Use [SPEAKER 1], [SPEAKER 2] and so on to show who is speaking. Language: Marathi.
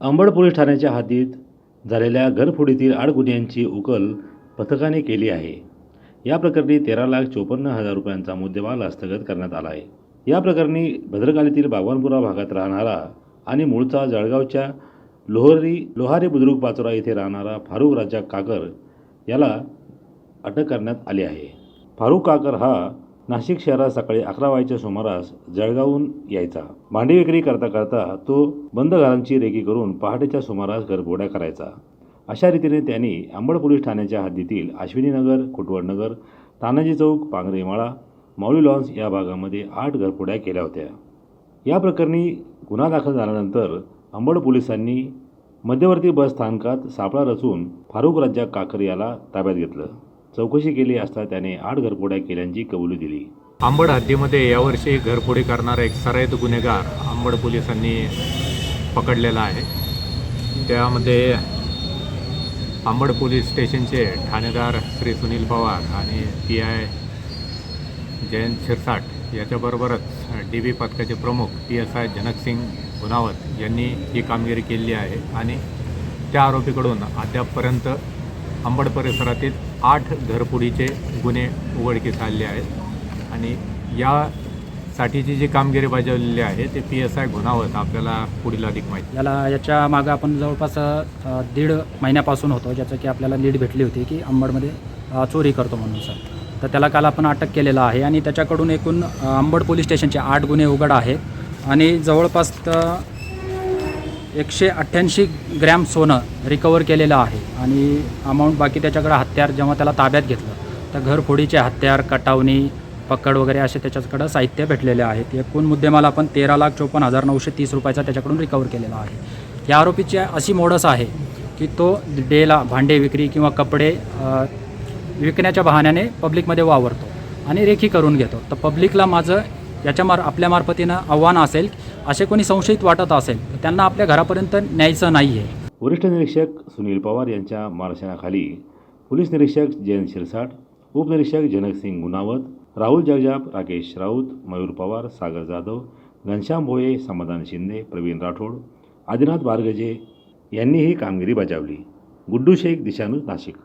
[SPEAKER 1] अंबड पोलीस ठाण्याच्या हद्दीत झालेल्या घरफोडीतील आठ गुन्ह्यांची उकल पथकाने केली आहे. या प्रकरणी तेरा लाख चोपन्न हजार रुपयांचा मुद्देमाल हस्तगत करण्यात आला आहे. या प्रकरणी भद्रकालीतील बागवानपुरा भागात राहणारा आणि मूळचा जळगावच्या लोहरी लोहारी बुद्रुक पाचोरा येथे राहणारा फारुख राजा काकर याला अटक करण्यात आली आहे. फारुख काकर हा नाशिक शहरात सकाळी अकरा वाजेच्या सुमारास जळगावहून यायचा. भांडी विक्री करता करता तो बंद घरांची रेकी करून पहाटेच्या सुमारास घरफोड्या करायचा. अशा रीतीने त्यांनी आंबड पोलीस ठाण्याच्या हद्दीतील अश्विनीनगर कुटवडनगर तानाजी चौक पांगरेमाळा माऊली लॉन्स या भागामध्ये आठ घरफोड्या केल्या होत्या. या प्रकरणी गुन्हा दाखल झाल्यानंतर अंबड पोलिसांनी मध्यवर्ती बस स्थानकात सापळा रचून फारुख राज्या काकर याला ताब्यात घेतलं. चौकशी केली असता त्याने आठ घरफोड्या केल्याची कबुली दिली.
[SPEAKER 2] आंबड हद्दीमध्ये यावर्षी घरफोडी करणारा एक सराईत गुन्हेगार आंबड पोलिसांनी पकडलेला आहे. त्यामध्ये आंबड पोलीस स्टेशनचे ठाणेदार श्री सुनील पवार आणि पी आय जयंत शिरसाट याच्याबरोबरच डी बी पथकाचे प्रमुख P S I Janaksingh Gunawat यांनी ही कामगिरी केली आहे आणि त्या आरोपीकडून अद्यापपर्यंत अंबड परिसरातील आठ घरपुडीचे गुन्हे उघडकीस आले आहेत. आणि यासाठीची जी कामगिरी बजावलेली आहे ते पी एस आय गुन्हावत आपल्याला पुढील अधिक माहिती.
[SPEAKER 3] याला याच्या मागं आपण जवळपास दीड महिन्यापासून होतो ज्याचं की आपल्याला लीड भेटली होती की अंबडमध्ये चोरी करतो म्हणून सर. तर त्याला काल आपण अटक केलेलं आहे आणि त्याच्याकडून एकूण अंबड पोलीस स्टेशनचे आठ गुन्हे उघड आहेत. आणि जवळपास एकशे अठ्ठ्याऐंशी ग्रॅम सोनं रिकवर केलेलं आहे. आणि अमाऊंट बाकी त्याच्याकडं हत्यार जेव्हा त्याला ताब्यात घेतलं तर घरफोडीचे हत्यार कटावणी पकड वगैरे असे त्याच्याकडं साहित्य भेटलेले आहेत. एकूण मुद्देमाला आपण तेरा लाख चोपन्न हजार नऊशे तीस रुपयाचा त्याच्याकडून रिकवर केलेला आहे. या आरोपीची अशी मोडस आहे की तो डेला भांडे विक्री किंवा कपडे विकण्याच्या बहाण्याने पब्लिकमध्ये वावरतो आणि रेखी करून घेतो. तर पब्लिकला माझं याच्या मार आपल्या मार्फतीनं आव्हान असेल असे कोणी संशयित वाटत असेल तर त्यांना आपल्या घरापर्यंत न्यायचं नाही आहे
[SPEAKER 1] वरिष्ठ निरीक्षक सुनील पवार यांच्या मार्गदर्शनाखाली पोलीस निरीक्षक जयंत शिरसाट उपनिरीक्षक जनकसिंग गुनावत राहुल जगजाप राकेश राऊत मयूर पवार सागर जाधव घनश्याम भोये समाधान शिंदे प्रवीण राठोड आदिनाथ बारगजे यांनी ही कामगिरी बजावली. गुड्डू शेख दिशानूज नाशिक.